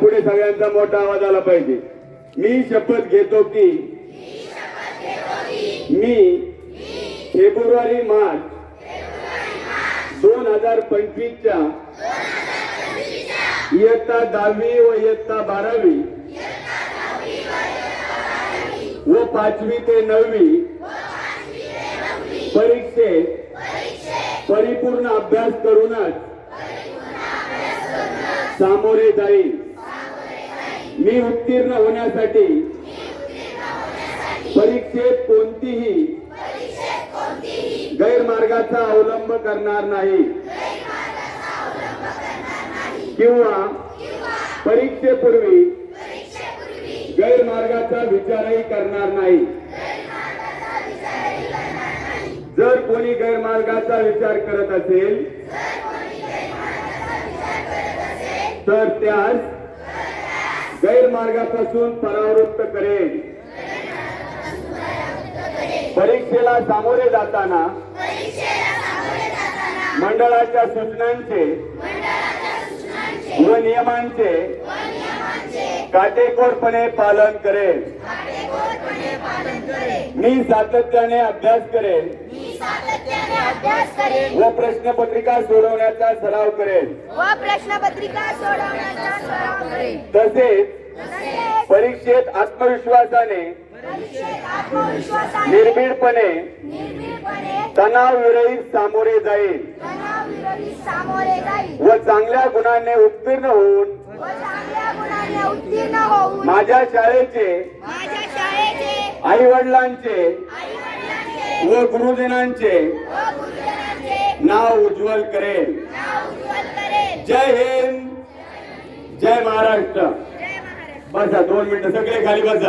पुढे सगळ्यांचा मोठा आवाज आला पाहिजे. मी शपथ घेतो की मी फेब्रुवारी मार्च दोन हजार पंचवीसच्या इयत्ता दहावी व इयत्ता बारावी व पाचवी ते नववी परीक्षेत परिपूर्ण अभ्यास करूनच सामोरे जाईल मी उत्तीर्ण होण्यासाठी परीक्षेत कोणतीही गैरमार्गाचा अवलंब करणार नाही. किंवा परीक्षेपूर्वी गैरमार्गाचा विचारही करणार नाही. जर कोणी गैरमार्गाचा विचार करत असेल तर त्यास गैरमार्गापासून परावृत्त करेल. परीक्षेला सामोरे जाताना मंडळाच्या सूचनांचे व नियमांचे काटेकोरपणे पालन करेल. मी सातत्याने अभ्यास करेल. अभ्यास करेन व प्रश्नपत्रिका सोडवण्याचा सराव करेल व प्रश्नपत्रिका सोडवण्याचा सराव करेन. तसेच परीक्षेत आत्मविश्वासाने निर्भीडपणे निर्भीडपणे तणावविरहित सामोरे जाईल व चांगल्या गुणांनी उत्तीर्ण होऊन माझ्या शाळेचे आई वडिलांचे व गुरुजनांचे नाव उज्ज्वल करेल. करेन जय हिंद. जय महाराष्ट्र जय महाराष्ट्र. बसा दोन मिनिटं सगळे खाली बसा.